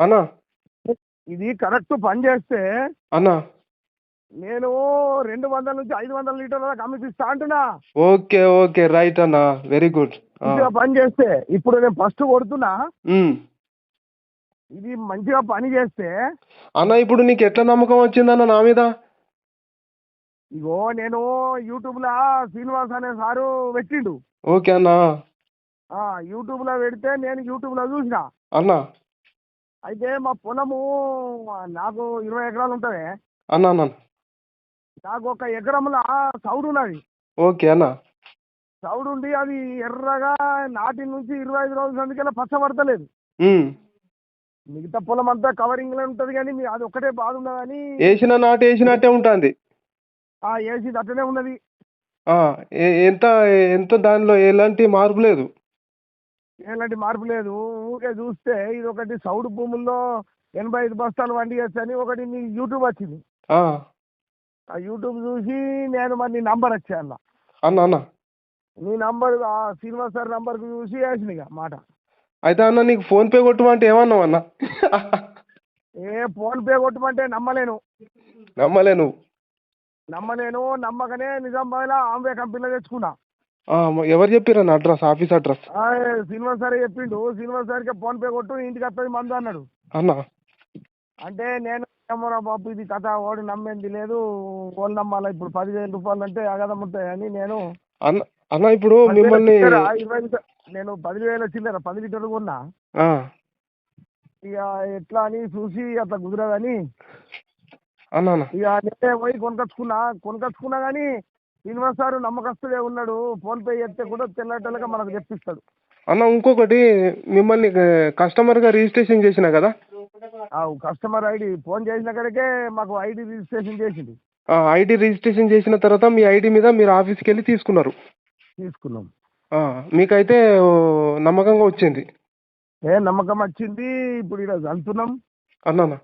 అన్నా. ఇది కరెక్ట్ పని చేస్తే అన్నా. నేను రెండు వందల నుంచి ఐదు వందల లీటర్ల దాకా అమ్మిపిస్తా అంటున్నా. ఓకే ఓకే రైట్ అన్నా. Very good. మంచిగా పని చేస్తే ఇప్పుడు నేను ఫస్ట్ కొడుతున్నా. ఇది మంచిగా పని చేస్తే అన్న ఇప్పుడు నీకు ఎట్లా నమ్మకం వచ్చిందన్న నా మీద? ఇగో నేను యూట్యూబ్లో శ్రీనివాస్ అనే సారు పెట్టిండు. ఓకే అన్నా. ఆ, యూట్యూబ్లో పెడితే నేను యూట్యూబ్లో చూసిన. అన్నా. అయితే మా పొలము నాకు ఇరవై ఎకరాలు ఉంటుంది. అన్నా అన్న. నాకు ఒక ఎకరంలో సౌడు ఉన్నది. ఓకే అన్నా. సౌడు ఉండి అది ఎర్రగా నాటి నుంచి ఇరవై ఐదు రోజుల అందుకెళ్ళి పచ్చబడతలేదు. మిగతా పొలం అంతా కవరింగ్లో ఉంటుంది కానీ మీ అది ఒక్కటే బాధ ఉన్నదని వేసిన నాటు వేసినట్టే ఉంటుంది. ఆ ఏసీ అట్టనే ఉన్నది. ఎంత ఎంత దానిలో ఎలాంటి మార్పు లేదు. ఎలాంటి మార్పు లేదు. ఊరికే చూస్తే ఇది ఒకటి సౌడు భూముల్లో ఎనభై ఐదు బస్తాలు వండి అని ఒకటి మీ యూట్యూబ్ వచ్చింది. ఆ, ఆ యూట్యూబ్ చూసి నేను మరి నీ నంబర్ వచ్చా అన్న. అన్న అన్న. నీ నంబర్ ఆ శ్రీనివాస్ సార్ నంబర్కి చూసి ఇక మాట. అయితే అన్న నీకు ఫోన్ పే కొట్టమంటే ఏమన్నావు అన్న? ఏ ఫోన్ పే కొట్టమంటే నమ్మలేను. నమ్మలే నువ్వు నమ్మలేను నమ్మకనే నిజామాబాద్లో ఆంబే కంపెనీలో తెచ్చుకున్నా. ఎవరు చెప్పారన్న address office address? Srinivas sir చెప్పిండు. శ్రీనివాస్ సార్కి ఫోన్ పే కొట్టు ఇంటికి వస్తుంది మందు అన్నాడు. అన్న. అంటే నేను ఏమోరా బాబు ఇది కథ ఓడి నమ్మేది లేదు. ఓళ్ళు నమ్మాలా ఇప్పుడు? పదివేల రూపాయలు అంటే అగదం ఉంటాయని నేను. అన్న అన్న ఇప్పుడు మిమ్మల్ని నేను పదివేల చిల్లర పది లీటర్లు కొన్నా. ఇక ఎట్లా అని చూసి అట్లా కుదరదని. అన్న అన్న. ఇక నేనే పోయి కొనుకొచ్చుకున్నా. కొనుకొచ్చుకున్నా కానీ శ్రీనివాస్ సార్ నమ్మకస్తుడే ఉన్నాడు ఫోన్ పే చేస్తే కూడా తెల్లటలుగా మనకు తెప్పిస్తాడు. అన్న ఇంకొకటి మిమ్మల్ని కస్టమర్గా రిజిస్ట్రేషన్ చేసిన కదా? ఆ కస్టమర్ ఐడి ఫోన్ చేసిన కాడికే మాకు ఐడి రిజిస్ట్రేషన్ చేసింది. ఐడి రిజిస్ట్రేషన్ చేసిన తర్వాత మీ ఐడి మీద మీరు ఆఫీస్కి వెళ్ళి తీసుకున్నారు. తీసుకున్నాం. మీకైతే నమ్మకంగా వచ్చింది. ఏ నమ్మకం వచ్చింది ఇప్పుడు ఇక్కడ అన్న అన్న.